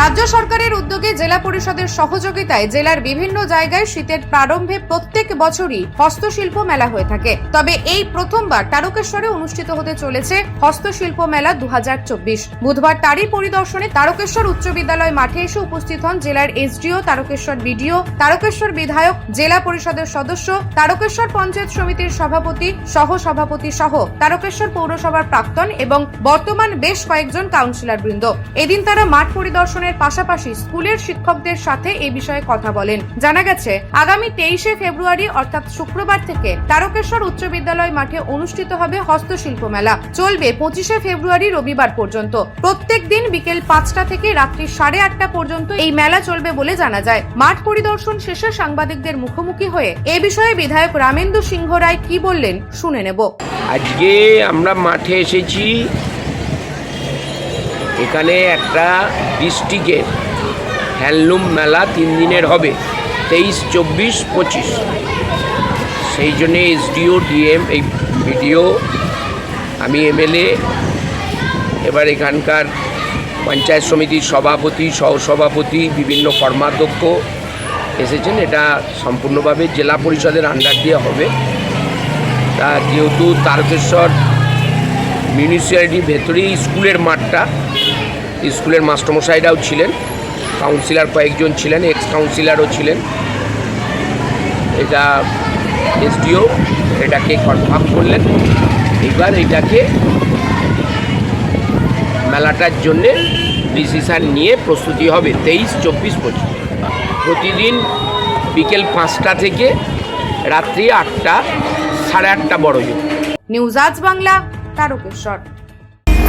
রাজ্য সরকারের উদ্যোগে জেলা পরিষদের সহযোগিতায় জেলার বিভিন্ন জায়গায় শীতের প্রারম্ভে প্রত্যেক বছরই হস্তশিল্প মেলা হয়ে থাকে। তবে এই প্রথমবার তারকেশ্বরে অনুষ্ঠিত হতে চলেছে হস্তশিল্প মেলা দুহাজার চব্বিশ। বুধবার তারই পরিদর্শনে তারকেশ্বর উচ্চ বিদ্যালয় মাঠে এসে উপস্থিত হন জেলার এসডিও, তারকেশ্বর বিডিও, তারকেশ্বর বিধায়ক, জেলা পরিষদের সদস্য, তারকেশ্বর পঞ্চায়েত সমিতির সভাপতি সহ সভাপতি সহ তারকেশ্বর পৌরসভার প্রাক্তন এবং বর্তমান বেশ কয়েকজন কাউন্সিলর বৃন্দ এদিন তারা মাঠ পরিদর্শনের পাশাপাশি স্কুলের শিক্ষকদের সাথে এ বিষয়ে কথা বলেন। জানা গেছে, আগামী তেইশে ফেব্রুয়ারি, অর্থাৎ শুক্রবার থেকে তারকেশ্বর উচ্চ বিদ্যালয় মাঠে অনুষ্ঠিত হবে হস্তশিল্প মেলা। চলবে পঁচিশে ফেব্রুয়ারি রবিবার পর্যন্ত। প্রত্যেক দিন বিকেল পাঁচটা থেকে রাত্রি সাড়ে আটটা পর্যন্ত এই মেলা চলবে বলে জানা যায়। মাঠ পরিদর্শন শেষে সাংবাদিকদের মুখোমুখি হয়ে এ বিষয়ে বিধায়ক রামেন্দু সিংহ রায় কি বললেন শুনে নেব। আজকে আমরা মাঠে এসেছি। এখানে একটা ডিস্ট্রিক্টের হ্যান্ডলুম মেলা তিন দিনের হবে, তেইশ, চব্বিশ, পঁচিশ। সেই জন্যে এসডিও, ডিএম এই ভিডিও, আমি এমএলএ, এবার এখানকার পঞ্চায়েত সমিতির সভাপতি, সহসভাপতি, বিভিন্ন কর্মাধ্যক্ষ এসেছেন। এটা সম্পূর্ণভাবে জেলা পরিষদের আন্ডার দিয়ে হবে। তা যেহেতু তারকেশ্বর মিউনিসিপ্যালিটির ভেতরেই স্কুলের মাঠটা স্কুলের মাস্টারমশাইরাও ছিলেন কাউন্সিলর কয়েকজন ছিলেন এক্স কাউন্সিলরও ছিলেন। এটা এসডিও, এটাকে কনফার্ম করলেন। এবার এটাকে মেলাটার জন্যে ডিসিশান নিয়ে প্রস্তুতি হবে তেইশ চব্বিশ পঁচিশ। প্রতিদিন বিকেল পাঁচটা থেকে রাত্রি আটটা, সাড়ে আটটা বড় নিউজ আজ বাংলা, তারকেশ্বর।